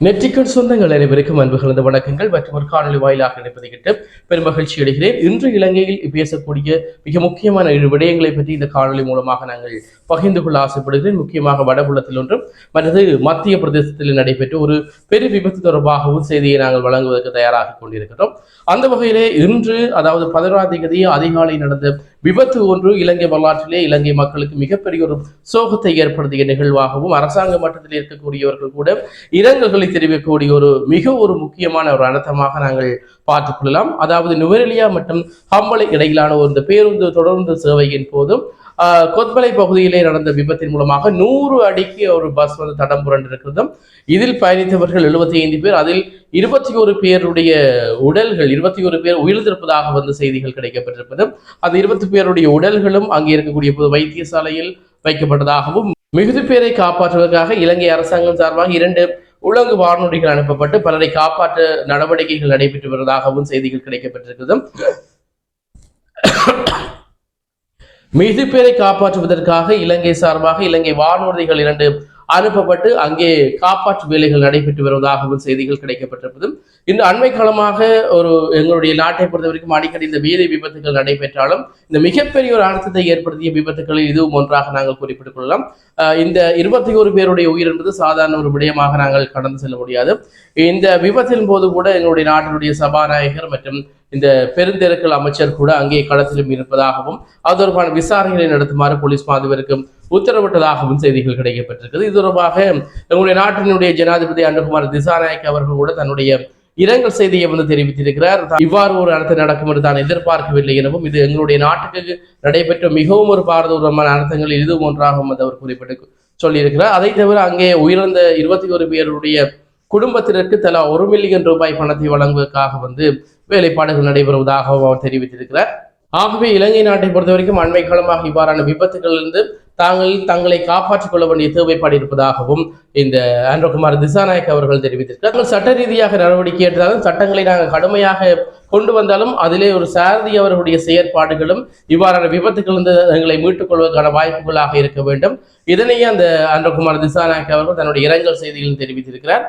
நெற்றிக்கண் சொந்தங்கள் அனைவருக்கும் அன்பு கலந்த வணக்கங்கள் மற்றும் ஒரு காணொலி வாயிலாக இணைப்பதை கிட்ட பெரும் மகிழ்ச்சி அடைகிறேன். இன்று இலங்கையில் பேசக்கூடிய மிக முக்கியமான இரு விடயங்களை பற்றி இந்த காணொலி மூலமாக நாங்கள் பகிர்ந்து கொள்ள ஆசைப்படுகிறேன். முக்கியமாக வடபுலத்தில் ஒன்றும் மற்றது மத்திய பிரதேசத்தில் நடைபெற்ற ஒரு பெரு விபத்து தொடர்பாகவும் செய்தியை நாங்கள் வழங்குவதற்கு தயாராக கொண்டிருக்கிறோம் அந்த வகையிலே இன்று அதாவது பதினோராம் தேதி அதிகாலை நடந்த விபத்து ஒன்று இலங்கை வரலாற்றிலே இலங்கை மக்களுக்கு மிகப்பெரிய ஒரு சோகத்தை ஏற்படுத்திய நிகழ்வாகவும் அரசாங்க மட்டத்தில் இருக்கக்கூடியவர்கள் கூட இரங்கல்களை தெரிவிக்கக்கூடிய ஒரு மிக ஒரு முக்கியமான ஒரு அனர்த்தமாக நாங்கள் பார்த்துக் கொள்ளலாம். அதாவது நுவரெலியா மற்றும் ஹம்பளை இடையிலான ஒரு இந்த பேருந்து தொடர்ந்து சேவையின் போதும் கொத்மலை பகுதியிலே நடந்த விபத்தின் மூலமாக நூறு அடிக்கு ஒரு பஸ் வந்து தடம் புரண்டிருக்கிறதும் இதில் பயணித்தவர்கள் எழுபத்தி ஐந்து பேர் அதில் இருபத்தி ஒரு பேருடைய உடல்கள் இருபத்தி ஒரு பேர் உயிர்ந்திருப்பதாக வந்து செய்திகள் கிடைக்கப்பட்டிருப்பதும் அந்த இருபத்தி பேருடைய உடல்களும் அங்கே இருக்கக்கூடிய பொது வைத்தியசாலையில் வைக்கப்பட்டதாகவும் மிகுதி பேரை காப்பாற்றுவதற்காக இலங்கை அரசாங்கம் சார்பாக இரண்டு உலங்கு வானொலிகள் அனுப்பப்பட்டு பலரை காப்பாற்ற நடவடிக்கைகள் நடைபெற்று வருவதாகவும் செய்திகள் கிடைக்கப்பட்டிருக்கிறது மிகுதி பேரை காப்பாற்றுவதற்காக இலங்கை சார்பாக இலங்கை வானூர்திகள் இரண்டு அனுப்பப்பட்டு அங்கே காப்பாற்று வேலைகள் நடைபெற்று வருவதாகவும் செய்திகள் கிடைக்கப்பட்டிருப்பதும். இன்று அண்மை காலமாக ஒரு எங்களுடைய நாட்டை பொறுத்த வரைக்கும் அடிக்கடி இந்த வீதி விபத்துகள் நடைபெற்றாலும் இந்த மிகப்பெரிய ஒரு அழுத்தத்தை ஏற்படுத்திய விபத்துகளில் இதுவும் ஒன்றாக நாங்கள் குறிப்பிட்டுக் கொள்ளலாம். இந்த இருபத்தி ஒரு பேருடைய உயிர் என்பது சாதாரண ஒரு விடயமாக நாங்கள் கடந்து செல்ல முடியாது. இந்த விபத்தின் போது கூட எங்களுடைய நாட்டினுடைய சபாநாயகர் மற்றும் இந்த பெருந்தெருக்கள் அமைச்சர் கூட அங்கே களத்திலும் இருப்பதாகவும் அது தொடர்பான விசாரணைகளை நடத்துமாறு போலீஸ் மாதிபருக்கு உத்தரவிட்டதாகவும் செய்திகள் கிடைக்கப்பட்டிருக்கிறது. இது தொடர்பாக எங்களுடைய நாட்டினுடைய ஜனாதிபதி அனுகுமார் திசாநாயக் அவர்கள் கூட தன்னுடைய இரங்கல் செய்தியை வந்து தெரிவித்திருக்கிறார். இவ்வாறு ஒரு அர்த்தம் நடக்கும் என்று தான் எதிர்பார்க்கவில்லை எனவும் இது எங்களுடைய நாட்டுக்கு நடைபெற்ற மிகவும் ஒரு பாரதூரமான அர்த்தங்கள் இதுவும் ஒன்றாகும் என்று அவர் குறிப்பிட்டு சொல்லியிருக்கிறார். அதை தவிர அங்கே உயிரிழந்த இருபத்தி ஒரு பேருடைய குடும்பத்திற்கு தலா ஒரு மில்லியன் ரூபாய் பணத்தை வழங்குவதற்காக வந்து வேலைப்பாடுகள் நடைபெறுவதாகவும் அவர் தெரிவித்திருக்கிறார். ஆகவே இலங்கை நாட்டை பொறுத்த வரைக்கும் அண்மை காலமாக இவ்வாறான விபத்துகளிலிருந்து தாங்கள் தங்களை காப்பாற்றிக் கொள்ள வேண்டிய தேவைப்பாடு இருப்பதாகவும் இந்த அன்றகுமார் திசாநாயக் அவர்கள் தெரிவித்திருக்கிறார். சட்ட ரீதியாக நடவடிக்கை எடுத்தாலும் சட்டங்களை நாங்கள் கடுமையாக கொண்டு வந்தாலும் அதிலே ஒரு சாரதி அவர்களுடைய செயற்பாடுகளும் இவ்வாறான விபத்துகளிலிருந்து எங்களை மீட்டுக் கொள்வதற்கான வாய்ப்புகளாக இருக்க வேண்டும். இதனையே அந்த அன்றகுமார் திசாநாயக் அவர்கள் தன்னுடைய இரங்கல் செய்தியில் தெரிவித்திருக்கிறார்.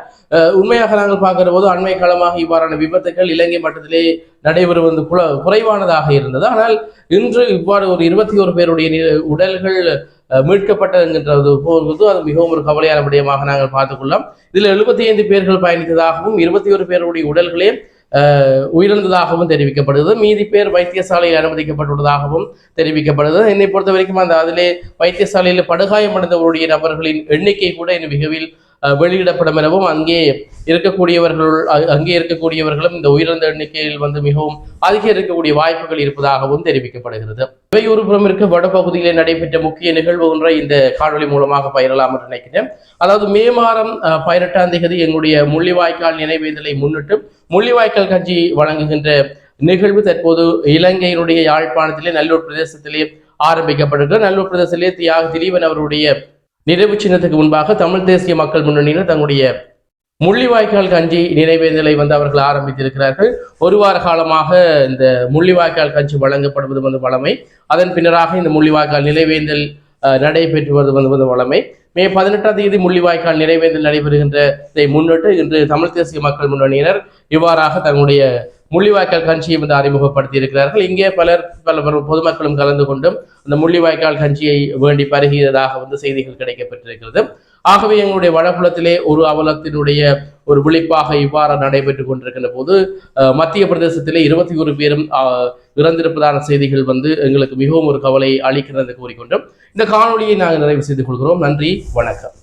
உண்மையாக நாங்கள் பார்க்கிற போது அண்மை காலமாக இவ்வாறான விபத்துகள் இலங்கை மட்டத்திலே நடைபெறுவது குல குறைவானதாக இருந்தது. ஆனால் இன்று இவ்வாறு ஒரு இருபத்தி ஒரு பேருடைய உடல்கள் மீட்கப்பட்டதுங்கிறது மீட்கப்பட்டதுன்றது போது அது மிகவும் ஒரு கவலையான விடயமாக நாங்கள் பார்த்துக்கொள்ளலாம் இதில் எழுபத்தி ஐந்து பேர்கள் பயணித்ததாகவும் இருபத்தி ஒரு பேருடைய உடல்களே உயிரிழந்ததாகவும் தெரிவிக்கப்படுகிறது. மீதி பேர் வைத்தியசாலையில் அனுமதிக்கப்பட்டுள்ளதாகவும் தெரிவிக்கப்படுகிறது. என்னை பொறுத்த வரைக்கும் அந்த அதிலே வைத்தியசாலையில் படுகாயமடைந்தவருடைய நபர்களின் எண்ணிக்கை கூட இன்னும் மிகவில் வெளியிடப்படும் எனவும் அங்கே இருக்கக்கூடியவர்கள் அங்கே இருக்கக்கூடியவர்களும் இந்த உயிரிழந்த எண்ணிக்கையில் வந்து மிகவும் அதிகரிக்கக்கூடிய வாய்ப்புகள் இருப்பதாகவும் தெரிவிக்கப்படுகிறது. இவை ஒரு புறம் இருக்க நடைபெற்ற முக்கிய நிகழ்வு ஒன்றை இந்த காணொலி மூலமாக பயிரலாம் என்று நினைக்கிறேன். அதாவது மே மாதம் பதினெட்டாம் தேதி எங்களுடைய முள்ளிவாய்க்கால் நினைவேந்தலை முன்னிட்டு முள்ளிவாய்க்கால் கட்சி வழங்குகின்ற நிகழ்வு தற்போது இலங்கையினுடைய யாழ்ப்பாணத்திலே நல்லூர் பிரதேசத்திலே ஆரம்பிக்கப்படுகிறது. நல்லூர் பிரதேசத்திலே தியாக திலீபன் அவருடைய நினைவு சின்னத்துக்கு முன்பாக தமிழ் தேசிய மக்கள் முன்னணியினர் தங்களுடைய முள்ளிவாய்க்கால் கஞ்சி நினைவேந்தலை வந்து அவர்கள் ஆரம்பித்திருக்கிறார்கள். ஒரு வார காலமாக இந்த முள்ளிவாய்க்கால் கஞ்சி வழங்கப்படுவது வந்து வளமை. அதன் பின்னராக இந்த முள்ளிவாய்க்கால் நினைவேந்தல் நடைபெற்று வருவது வந்து வந்து வளமை. மே பதினெட்டாம் தேதி முள்ளிவாய்க்கால் நினைவேந்தல் நடைபெறுகின்றதை முன்னிட்டு இன்று தமிழ் தேசிய மக்கள் முன்னணியினர் இவ்வாறாக தங்களுடைய முள்ளிவாய்க்கால் கஞ்சியை வந்து அறிமுகப்படுத்தி இருக்கிறார்கள் இங்கே பலர் பல பொதுமக்களும் கலந்து கொண்டும் அந்த முள்ளிவாய்க்கால் கஞ்சியை வேண்டி பருகியதாக வந்து செய்திகள் கிடைக்கப்பட்டிருக்கிறது. ஆகவே எங்களுடைய வடபுலத்திலே ஒரு அவலத்தினுடைய ஒரு விழிப்பாக இவ்வாறு நடைபெற்று கொண்டிருக்கின்ற போது மத்திய பிரதேசத்திலே இருபத்தி ஒரு பேரும் இறந்திருப்பதான செய்திகள் வந்து எங்களுக்கு மிகவும் ஒரு கவலை அளிக்கிறது கூறிக்கொண்டும் இந்த காணொலியை நாங்கள் நிறைவு செய்து கொள்கிறோம். நன்றி வணக்கம்.